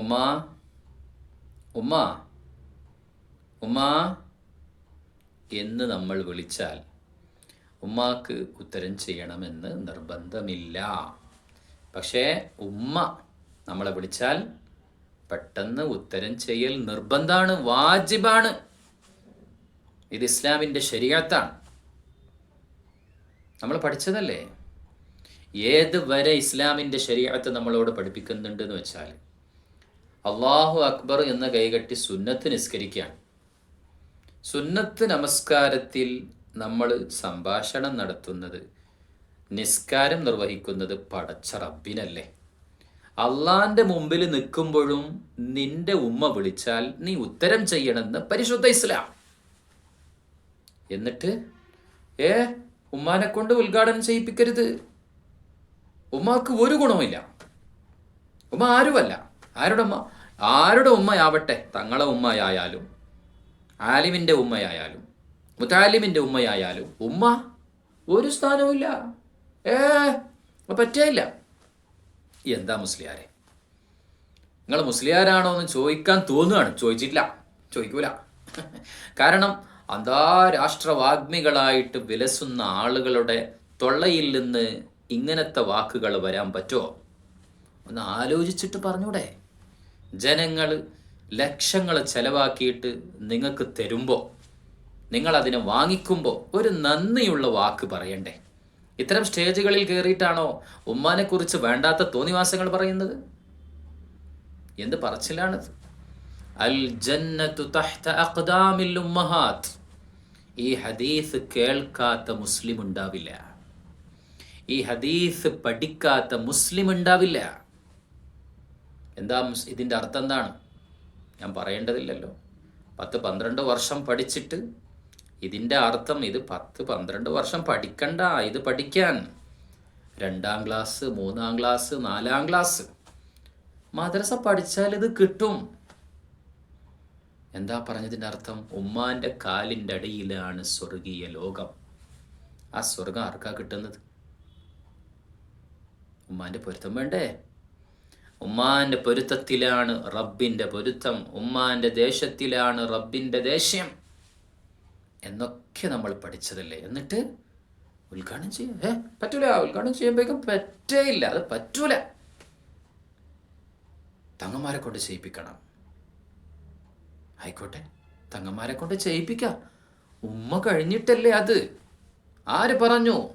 ഉമ്മ ഉമ്മ ഉമ്മ എന്ന് നമ്മൾ വിളിച്ചാൽ ഉമ്മാക്ക് ഉത്തരം ചെയ്യണമെന്ന് നിർബന്ധമില്ല. പക്ഷേ ഉമ്മ നമ്മളെ വിളിച്ചാൽ പെട്ടെന്ന് ഉത്തരം ചെയ്യൽ നിർബന്ധമാണ് വാജിബാണ്. ഇത് ഇസ്ലാമിന്റെ ശരിയാത്താണ് നമ്മൾ പഠിച്ചതല്ലേ? ഏത് വരെ ഇസ്ലാമിന്റെ ശരിയാത്ത് നമ്മളോട് പഠിപ്പിക്കുന്നുണ്ടെന്ന് വെച്ചാൽ അള്ളാഹു അക്ബർ എന്ന കൈകെട്ടി സുന്നത്ത് നിസ്കരിക്കുകയാണ്. സുന്നത്ത് നമസ്കാരത്തിൽ നമ്മൾ സംഭാഷണം നടത്തുന്നത് നിസ്കാരം നിർവഹിക്കുന്നത് പടച്ച റബ്ബിനല്ലേ? അള്ളാന്റെ മുമ്പിൽ നിൽക്കുമ്പോഴും നിന്റെ ഉമ്മ വിളിച്ചാൽ നീ ഉത്തരം ചെയ്യണമെന്ന് പരിശുദ്ധ ഇസ്ലാം. എന്നിട്ട് ഏ ഉമ്മാനെ കൊണ്ട് ഉദ്ഘാടനം ചെയ്യിപ്പിക്കരുത്. ഉമ്മാക്ക് ഒരു ഗുണവുമില്ല. ഉമ്മ ആരുമല്ല. ആരുടെ ഉമ്മ? ആരുടെ ഉമ്മയാവട്ടെ തങ്ങളെ ഉമ്മയായാലും ആലിമിന്റെ ഉമ്മയായാലും മുത്താലിമിന്റെ ഉമ്മയായാലും ഉമ്മ ഒരു സ്ഥാനവുമില്ല ഏ പറ്റേയില്ല എന്താ മുസ്ലിയാരെ? നിങ്ങൾ മുസ്ലിയാരാണോ എന്ന് ചോദിക്കാൻ തോന്നുകയാണ്. ചോദിച്ചിട്ടില്ല. ചോദിക്കൂല. കാരണം അന്താരാഷ്ട്ര വാഗ്മികളായിട്ട് വിലസുന്ന ആളുകളുടെ തൊള്ളയിൽ നിന്ന് ഇങ്ങനത്തെ വാക്കുകൾ വരാൻ പറ്റുമോ? ഒന്ന് ആലോചിച്ചിട്ട് പറഞ്ഞൂടെ. ജനങ്ങൾ ലക്ഷങ്ങൾ ചെലവാക്കിയിട്ട് നിങ്ങൾക്ക് തരുമ്പോൾ നിങ്ങളതിനെ വാങ്ങിക്കുമ്പോൾ ഒരു നന്ദിയുള്ള വാക്ക് പറയണ്ടേ? ഇത്തരം സ്റ്റേജുകളിൽ കയറിയിട്ടാണോ ഉമ്മാനെക്കുറിച്ച് വേണ്ടാത്ത തോന്നിവാസങ്ങൾ പറയുന്നത്? എന്ത് പറച്ചിലാണിത്? അൽ ജന്നത്തു ഈ ഹദീസ് കേൾക്കാത്ത മുസ്ലിം ഉണ്ടാവില്ല. ഈ ഹദീസ് പഠിക്കാത്ത മുസ്ലിം ഉണ്ടാവില്ല. എന്താ ഇതിന്റെ അർത്ഥം എന്താണ്? ഞാൻ പറയേണ്ടതില്ലല്ലോ. പത്ത് പന്ത്രണ്ട് വർഷം പഠിച്ചിട്ട് ഇതിന്റെ അർത്ഥം ഇത് പത്ത് പന്ത്രണ്ട് വർഷം പഠിക്കണ്ട ഇത് പഠിക്കാൻ. രണ്ടാം ക്ലാസ് മൂന്നാം ക്ലാസ് നാലാം ക്ലാസ്. മദ്രസ പഠിച്ചാൽ ഇത് കിട്ടും. എന്താ പറഞ്ഞതിന്റെ അർത്ഥം? ഉമ്മാന്റെ കാലിന്റെ അടിയിലാണ് സ്വർഗീയ ലോകം. ആ സ്വർഗം ആർക്കാ കിട്ടുന്നത്? ഉമ്മാന്റെ പൊരുത്തം വേണ്ടേ? ഉമ്മാന്റെ പൊരുത്തത്തിലാണ് റബ്ബിന്റെ പൊരുത്തം. ഉമ്മാന്റെ ദേശത്തിലാണ് റബ്ബിന്റെ ദേഷ്യം. എന്നൊക്കെ നമ്മൾ പഠിച്ചതല്ലേ. എന്നിട്ട് ഉദ്ഘാടനം ചെയ്യാം. ഏ പറ്റൂല. ഉദ്ഘാടനം ചെയ്യുമ്പോഴേക്കും പറ്റേയില്ല. അത് പറ്റൂല. തങ്ങന്മാരെ കൊണ്ട് ചെയ്യിപ്പിക്കണം. ആയിക്കോട്ടെ. തങ്ങന്മാരെ കൊണ്ട് ചെയ്യിപ്പിക്കാം. ഉമ്മ കഴിഞ്ഞിട്ടല്ലേ അത്. ആര് പറഞ്ഞു?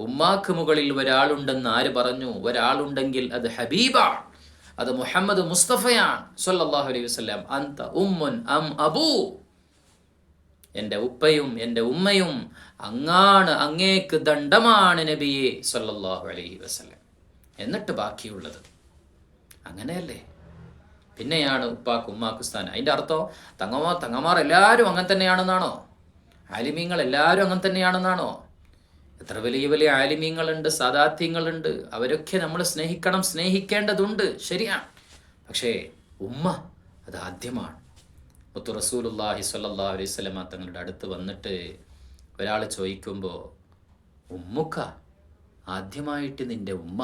ഉമ്മാക്ക് മുകളിൽ ഒരാളുണ്ടെന്ന് ആര് പറഞ്ഞു? ഒരാളുണ്ടെങ്കിൽ അത് ഹബീബാണ്. അത് മുഹമ്മദ് മുസ്തഫയാണ്. സല്ലല്ലാഹു അലൈഹി വസല്ലം. അന്ത ഉമ്മുൻ അം അബൂ. എന്റെ ഉപ്പയും എന്റെ ഉമ്മയും അങ്ങാണ് അങ്ങേക്ക് ദണ്ഡമാണ് നബിയെ സല്ലല്ലാഹു അലൈഹി വസല്ലം. എന്നിട്ട് ബാക്കിയുള്ളത്. അങ്ങനെയല്ലേ? പിന്നെയാണ് ഉപ്പാക്ക് ഉമ്മാക്ക് സ്ഥാനം. അതിന്റെ അർത്ഥം തങ്ങമാർ തങ്ങമാർ എല്ലാവരും അങ്ങനെ തന്നെയാണെന്നാണോ? ആലിമീങ്ങൾ എല്ലാവരും അങ്ങനെ തന്നെയാണെന്നാണോ? എത്ര വലിയ വലിയ ആലിമ്യങ്ങളുണ്ട് സാദാത്യങ്ങളുണ്ട്. അവരൊക്കെ നമ്മൾ സ്നേഹിക്കണം സ്നേഹിക്കേണ്ടതുണ്ട്. ശരിയാണ്. പക്ഷേ ഉമ്മ അത് ആദ്യമാണ് മുത്തു റസൂലുല്ലാഹി സ്വല്ലാ അലൈഹി സ്വലമ തങ്ങളുടെ അടുത്ത് വന്നിട്ട് ഒരാൾ ചോദിക്കുമ്പോൾ ഉമ്മുക്ക ആദ്യമായിട്ട് നിന്റെ ഉമ്മ?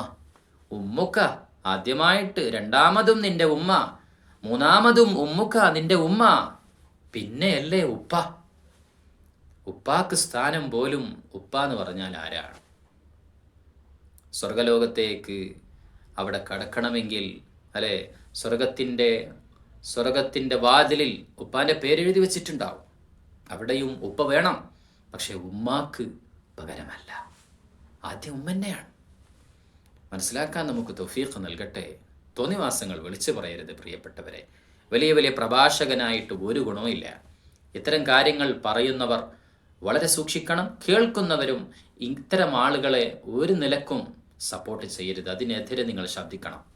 ഉമ്മുക്ക ആദ്യമായിട്ട് രണ്ടാമതും നിന്റെ ഉമ്മ? മൂന്നാമതും ഉമ്മുക്ക നിന്റെ ഉമ്മ? പിന്നെയല്ലേ ഉപ്പ? ഉപ്പാക്ക് സ്ഥാനം പോലും ഉപ്പ എന്ന് പറഞ്ഞാൽ ആരാണ്? സ്വർഗലോകത്തേക്ക് അവിടെ കടക്കണമെങ്കിൽ അല്ലെ? സ്വർഗത്തിന്റെ സ്വർഗത്തിന്റെ വാതിലിൽ ഉപ്പാന്റെ പേരെഴുതി വെച്ചിട്ടുണ്ടാവും. അവിടെയും ഉപ്പ വേണം. പക്ഷെ ഉമ്മാക്ക് പകരമല്ല. ആദ്യം ഉമ്മന്നെയാണ് മനസ്സിലാക്കാൻ നമുക്ക് തൊഫീഖ് നൽകട്ടെ. തോന്നിവാസങ്ങൾ വിളിച്ചു പറയരുത് പ്രിയപ്പെട്ടവരെ. വലിയ വലിയ പ്രഭാഷകനായിട്ട് ഒരു ഗുണവുമില്ല. ഇത്തരം കാര്യങ്ങൾ പറയുന്നവർ വളരെ സൂക്ഷിക്കണം കേൾക്കുന്നവരും ഇത്തരം ആളുകളെ ഒരു നിലക്കും സപ്പോർട്ട് ചെയ്യരുത്. അതിനെതിരെ നിങ്ങൾ ശബ്ദിക്കണം